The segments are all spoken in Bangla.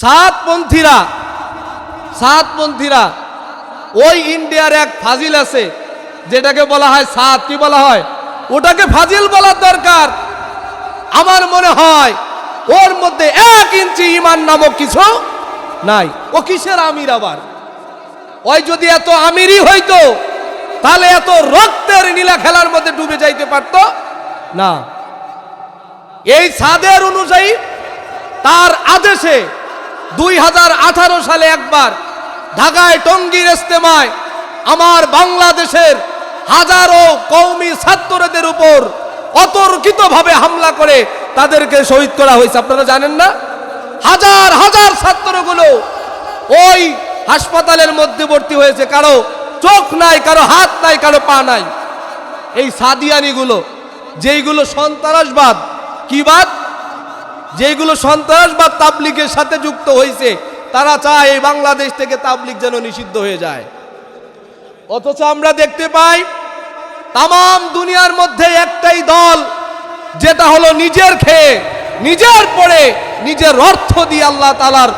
সাতপন্থীরা সাতপন্থীরা ওই ইন্ডিয়ার এক ফাজিল আছে, যেটাকে বলা হয় সাত, কি বলা হয়? ওটাকে ফাজিল বলার দরকার। আমার মনে হয় ওর মধ্যে এক ইঞ্চি ইমান নামক কিছু নাই। ও কিসের আমির আবার? ওই যদি এত আমিরই হইতো, তাহলে এত রক্তের নীলা খেলার মধ্যে ডুবে যাইতে পারতো? না। এই সাদের অনুযায়ী তার আদেশে দুই হাজার আঠারো সালে একবার ঢাকায় টঙ্গীর ইস্তেমায় আমার বাংলাদেশের হাজারো কৌমি ছাত্রদের উপর অতর্কিতভাবে হামলা করে তাদেরকে শহীদ করা হয়েছে। আপনারা জানেন না? হাজার হাজার ছাত্রগুলো ওই হাসপাতালের মধ্যে ভর্তি হয়েছে। কারও চোখ নাই, কারও হাত নাই, কারও পা নাই। এই সাদিয়ানিগুলো, যেইগুলো সন্ত্রাসবাদ, কি বাদ যেগুলো সন্ত্রাসবাদ তাবলিগের সাথে যুক্ত হয়েছে তারা চায় এই বাংলাদেশ থেকে তাবলিগ যেন নিষিদ্ধ হয়ে যায়। অথচ আমরা দেখতে পাই তাম দুনিয়ার মধ্যে একটাই দল, যেটা হলো নিজের খেয়ে, নিজের পড়ে নিজের অর্থ দিয়ে আল্লাহ তালার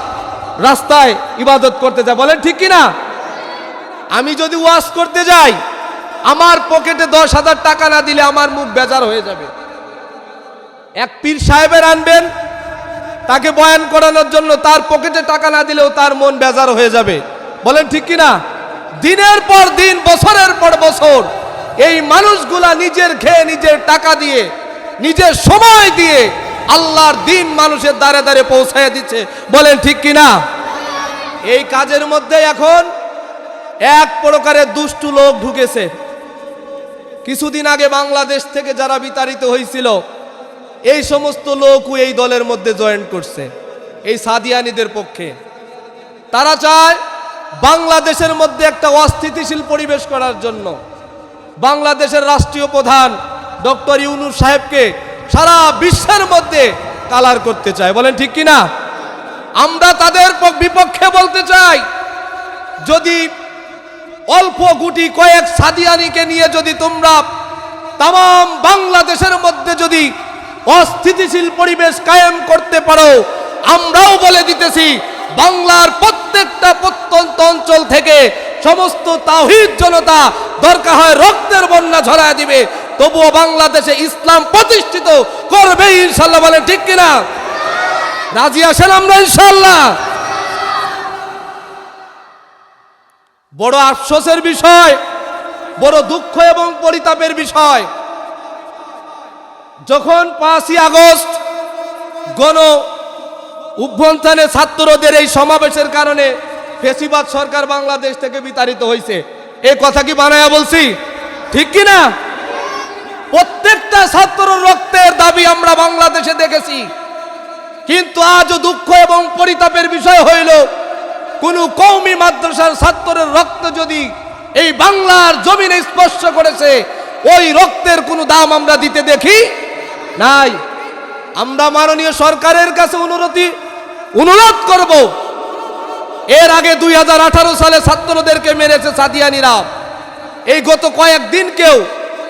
রাস্তায় ইবাদত করতে যায়। বলেন ঠিক কিনা? আমি যদি ওয়াশ করতে যাই, আমার পকেটে দশ হাজার টাকা না দিলে আমার মুখ বেজার হয়ে যাবে। এক পীর সাহেবের আনবেন তাকে বয়ান করানোর জন্য তার পকেটে টাকা না দিলেও তার মন বেজার হয়ে যাবে। বলেন ঠিক কিনা? দিনের পর দিন, বছরের পর বছর এই মানুষগুলা নিজের খেয়ে নিজের টাকা দিয়ে, নিজের সময় দিয়ে আল্লাহর দিন মানুষের দ্বারে দ্বারে পৌঁছায় দিচ্ছে। বলেন ঠিক কিনা? এই কাজের মধ্যে এখন এক প্রকারের দুষ্টু লোক ঢুকেছে। কিছুদিন আগে বাংলাদেশ থেকে যারা বিতাড়িত হয়েছিল এই সমস্ত লোকও এই দলের মধ্যে জয়েন করছে, এই সাদিয়ানিদের পক্ষে। তারা চায় বাংলাদেশের মধ্যে একটা অস্থিতিশীল পরিবেশ করার জন্য। বাংলাদেশের রাষ্ট্রীয় প্রধান ডক্টর ইউনুস সাহেবকে সারা বিশ্বের মধ্যে কালার করতে চায়। বলেন ঠিক কিনা আমরা তাদের বিপক্ষে বলতে চাই, যদি অল্প গুটি কয়েক সাদিয়ানিকে নিয়ে যদি তোমরা তাম বাংলাদেশের মধ্যে যদি অস্থিতিশীল পরিবেশ কায়েম করতে পারো। আমরাও বলে দিতেছি, বাংলার প্রত্যেকটা প্রত্যন্ত অঞ্চল থেকে সমস্ত তাহিদ জনতা দরকার হয় রক্তের বন্যা ঝরায় দিবে। তবুও বাংলাদেশে ইসলাম প্রতিষ্ঠিত করবে ইনশাল্লাহ বলে ঠিক কিনা? রাজি আসেন আমরা ইনশাল্লাহ? বড় আফসোসের বিষয়, বড় দুঃখ এবং পরিতাপের বিষয়। যখন পাঁচই আগস্ট গণ অভ্যন্থানে ছাত্রদের এই সমাবেশের কারণে ফেসিবাদ সরকার বাংলাদেশ থেকে বিতাড়িত হয়েছে এই কথা কি বানায়া বলছি? ঠিক কি না? প্রত্যেকটা ছাত্র রক্তের দাবি আমরা বাংলাদেশে দেখেছি। কিন্তু আজও দুঃখ এবং পরিতাপের বিষয় হইল, কোন কৌমি মাদ্রাসার ছাত্রের রক্ত যদি এই বাংলার জমিনে স্পর্শ করেছে, ওই রক্তের কোনো দাম আমরা দিতে দেখি? নাই। আমরা মাননীয় সরকারের কাছে অনুরোধী, অনুরোধ করব, এর আগে দুই হাজার আঠারো সালে ছাত্রদেরকে মেরেছে সাদিয়ানিরা। এই গত কয়েকদিনকেও,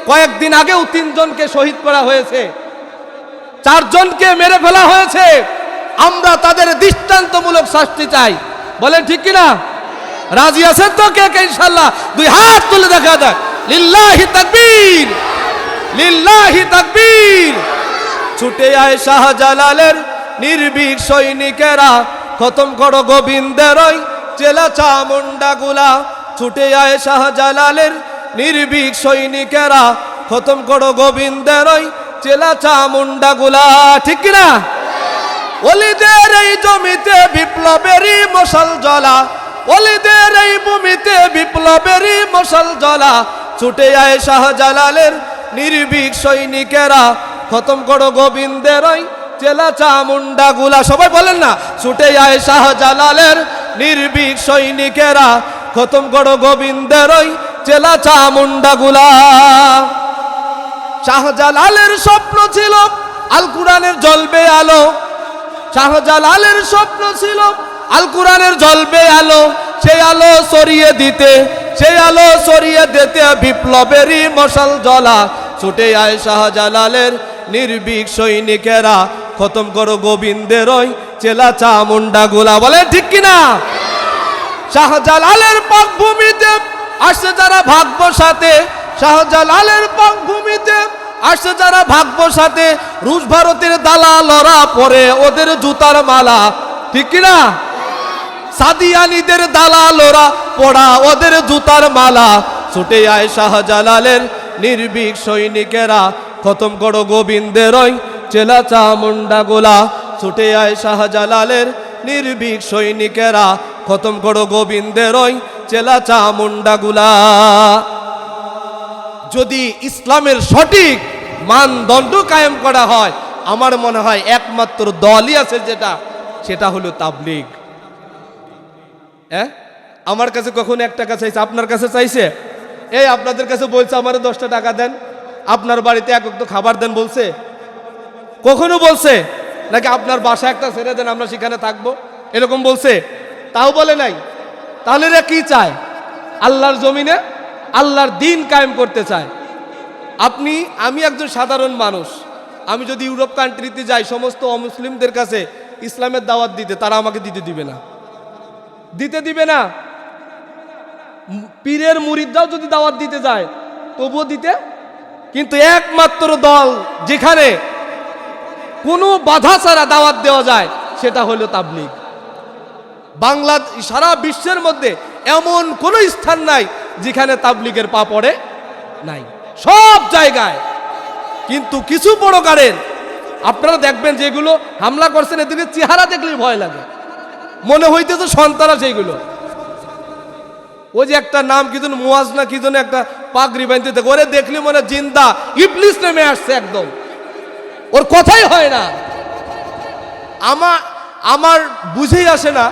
কয়েকদিন আগেও তিনজনকে শহীদ করা হয়েছে। চারজনকে মেরে ফেলা হয়েছে। আমরা তাদের দৃষ্টান্তমূলক শাস্তি চাই। বলেন ঠিক কিনা? রাজি আছেন তো কে কে ইনশাল্লাহ দুই হাত তুলে দেখা যায় লিল্লাহি তাকবীর। লিল্লাহি তাকবীর। ছুটে আয় শাহজালালের নির্ভীক সৈনিকেরা, খতম করো গোবিন্দের ওই চেলা চামুন্ডা গুলা। ছুটে আয় শাহজালালের নির্ভীক সৈনিকেরা, খতম করো গোবিন্দের ওই চেলা চামুন্ডা গুলা। ঠিক কিনা? অলিদের এই জমিতে বিপ্লবেরই মশাল জ্বলা। অলিদের এই ভূমিতে বিপ্লবেরই মশাল জ্বলা। ছুটে আয় শাহজালালের নির্ভীক সৈনিকেরা খতম করো গোবিন্দের ওই চেলা চামুন্ডা গুলা। সবাই বলেন না, ছুটে আয় শাহজালালের নির্ভীক সৈনিকেরা খতম করো গোবিন্দের ওই চেলা চামুন্ডা গুলা। শাহজালালের স্বপ্ন ছিল আল কোরআনের জ্বলবে আলো। শাহজালালের স্বপ্ন ছিল আল কোরআনের জ্বলবে আলো। সেই আলো সরিয়ে দিতে সেই আলো সরিয়ে দিতে বিপ্লবেরই মশাল জ্বলা। ছুটে আয় শাহজালালের নির্ভীক সৈনিকেরা। খতম করো গোবিন্দের ওই চেলা চামুন্ডা গোলা। বলে ঠিক কিনা? শাহজালালের পাকভূমিতে আসছে যারা ভাগ্য সাথে। শাহজালালের পাকভূমিতে আসছে যারা ভাগ্য সাথে। রুশ ভারতের দালালরা পরে ওদের জুতার মালা। ঠিক কিনা? সাদিয়ানিদের দালালরা পড়া ওদের জুতার মালা। ছুটে আয় শাহজালালের নির্ভীক সৈনিকেরা খতম করো গোবিন্দের ওই চেলা চামুন্ডা গোলা, ছুটে আয় শাহজালালের। নির্ভীক সৈনিকেরা খতম করো গোবিন্দের ওই চেলা চামুন্ডা গুলা। যদি ইসলামের সঠিক মানদণ্ড কায়েম করা হয়, আমার মনে হয় একমাত্র দলই আছে যেটা, সেটা হলো তাবলিগ। হ্যাঁ? আমার কাছে কখনো একটা কাছে চাইছে, আপনার কাছে চাইছে? এই আপনাদের কাছে বলছে, আমারে দশটা টাকা দেন। আপনার বাড়িতে এক তো খাবার দেন বলছে। কখনো বলছে? নাকি আপনার বাসা একটা ছেড়ে দেন, আমরা সেখানে থাকব? এরকম বলছে। তাও বলে নাই। তাহলে এরা কি চায়? আল্লাহর জমিনে আল্লাহর দিন কায়েম করতে চায়। আপনি, আমি একজন সাধারণ মানুষ। আমি যদি ইউরোপ কান্ট্রিতে যাই, সমস্ত অমুসলিমদের কাছে ইসলামের দাওয়াত দিতে, তারা আমাকে দিতে দিবে না। দিতে দিবে না। পীরের মুরিদরাও যদি দাওয়াত দিতে যায়, তবুও দিতে? কিন্তু একমাত্র দল যেখানে কোনো বাধা ছাড়া দাওয়াত দেওয়া যায়, সেটা হলো তাবলিগ। বাংলা সারা বিশ্বের মধ্যে এমন কোনো স্থান নাই যেখানে তাবলিগের পা পড়ে নাই। সব জায়গায়। কিন্তু কিছু গাড়ের, আপনারা দেখবেন যেগুলো হামলা করছেন এদিকে চেহারা দেখলেই ভয় লাগে। মনে হইতেছে সন্তানা সেইগুলো। ওই যে একটা নাম কি যেন মুয়াজ না কি যেন একটা পাগড়ি বাঁধতে থাকে, ওরে দেখলি মনে জিন্দা, ইবলিস নেমে আসছে একদম। ওর কথাই হয় না। আমার আমার বুঝেই আসে না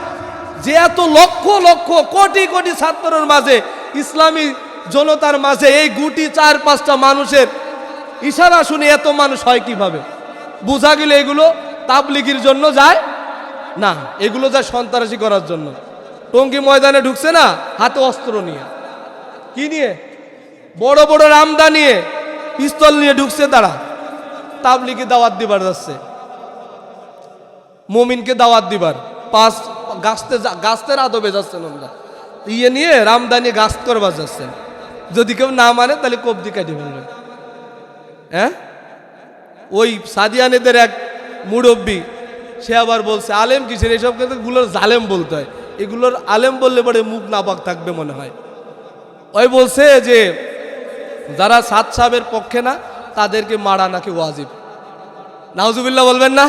যে এত লক্ষ লক্ষ, কোটি কোটি ছাত্রের মাঝে, ইসলামী জনতার মাঝে এই গুটি চার, পাঁচটা মানুষের ইশারা শুনে এত মানুষ হয় কীভাবে? বোঝা গেলে এগুলো তাবলিগির জন্য যায় না, এগুলো যায় সন্ত্রাসী করার জন্য। টঙ্গি ময়দানে ঢুকছে না, হাতে অস্ত্র নিয়ে। কি নিয়ে? বড় বড় রামদা নিয়ে পিস্তল নিয়ে ঢুকছে তারা। তাবলিকে দাওয়াত দিবার যাচ্ছে। মমিনকে দাওয়াত দিবার। পাঁচ গাছতে গাছতের আদবে যাচ্ছেন আমরা। ইয়ে নিয়ে রামদানি গাছ করবার যাচ্ছেন। যদি কেউ না মানে তাহলে কবদি কাটি ফেলবেন হ্যাঁ? ওই সাদিয়ানেদের এক মুরব্বী, সে আবার বলছে, আলেম কিসের? এইসবগুলোর জালেম বলতে হয়। এগুলোর আলেম বললে পরে মুখ নাপাক থাকবে মনে হয়। ওই বলছে যে, যারা সাত সাহেবের পক্ষে না, তাদেরকে মারা নাকি ওয়াজিব। নাউজুবিল্লাহ বলবেন না?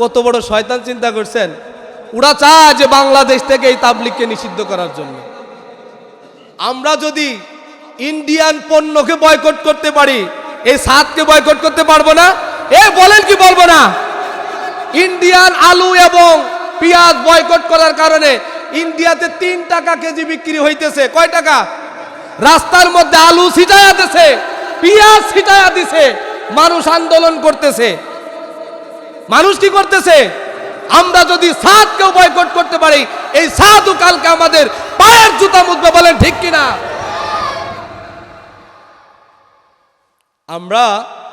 কত বড় শয়তান চিন্তা করছেন? ওরা চায় যে বাংলাদেশ থেকে এই তাবলিগকে নিষিদ্ধ করার জন্য। আমরা যদি ইন্ডিয়ান পণ্যকে বয়কট করতে পারি, এই সাতকে বয়কট করতে পারব না? এ বলেন কি বলব না? ইন্ডিয়ান আলু এবং পেঁয়াজ বয়কট করার কারণে ইন্ডিয়াতে তিন টাকা কেজি বিক্রি হইতেছে। কয় টাকা? রাস্তার মধ্যে আলু ছিটায়া দিছে, পেঁয়াজ ছিটায়া দিছে, মানুষ আন্দোলন করতেছে। মানুষ কি করতেছে? আমরা যদি সাতকেও বয়কট করতে পারি, এই সাধু কালকে আমাদের পায়ের জুতা মুদবে বলেন ঠিক কিনা? আমরা